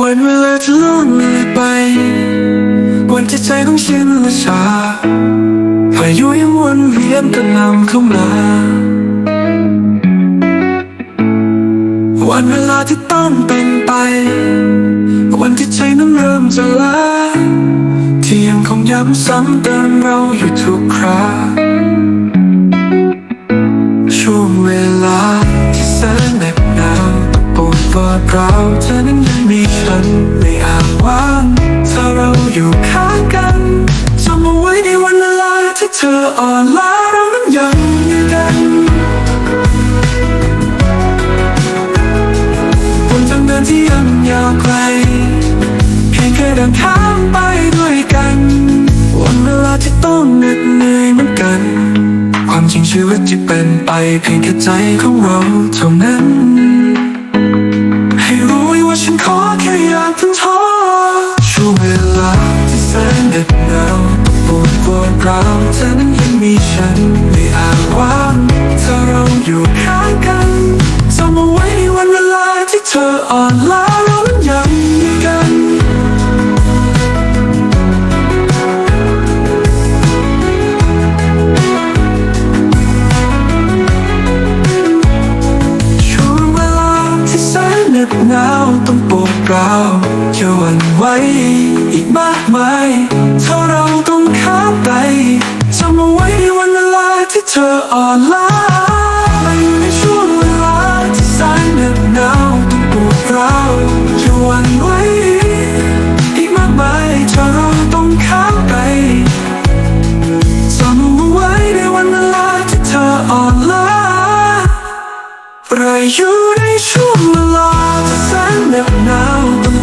วันเวลาจะล่วงเลยไป วันที่ใจของฉันละชาพายุยังวนเวียนกระนำเข้ามาวันเวลาที่ต้องเป็นไป วันที่ใจนั้นเริ่มจะล้าที่ยังคงย้ำซ้ำเตือนเราอยู่ทุกคราช่วงเวลาที่แสน ปวดปวดร้าเธอนั้นยังมีฉันไม่อาจว่างถ้าเราอยู่ข้างกันจำเอาไว้ในวันเวลาที่เธออ่อนล้าเรานั้นยังอยู่กันบนทางเดินที่ยังยาวไกลเพียงแค่เดินข้ามไปด้วยกัน วันเวลาที่ต้องเหน็ดเหนื่อยเหมือนกัน ความจริงชีวิตที่เป็นไปเพียงแค่ใจของเราเท่านั้นากทั้งท้อช่วงเวลาที่แสนเหน็ดหนาวปวดปวดร้าวเธอนั้นยังมีฉันไม่อาจว่างถ้าเราอยู่ข้างกันจำเอาไว้ในวันเวลาที่เธออ่อนล้าเรานั้นยังมีกันช่วงเวลาที่แสนเหน็บหนาวต้องปวดร้าว หวั่นไหวอีกมากมายเท่าเราต้องข้ามไปจำเอาไว้ในวันเวลาที่เธออ่อนล้าไปอยู่ในช่วงเวลาที่สายเหน็บหนาวต้องปวดร้าวจะหวั่นไหวอีกมากมายเท่าเราต้องข้ามไปจำเอาไว้ในวันเวลาที่เธออ่อนล้าเราอยู่ในช่วงเวลาที่สายเหน็บหนาวต้อง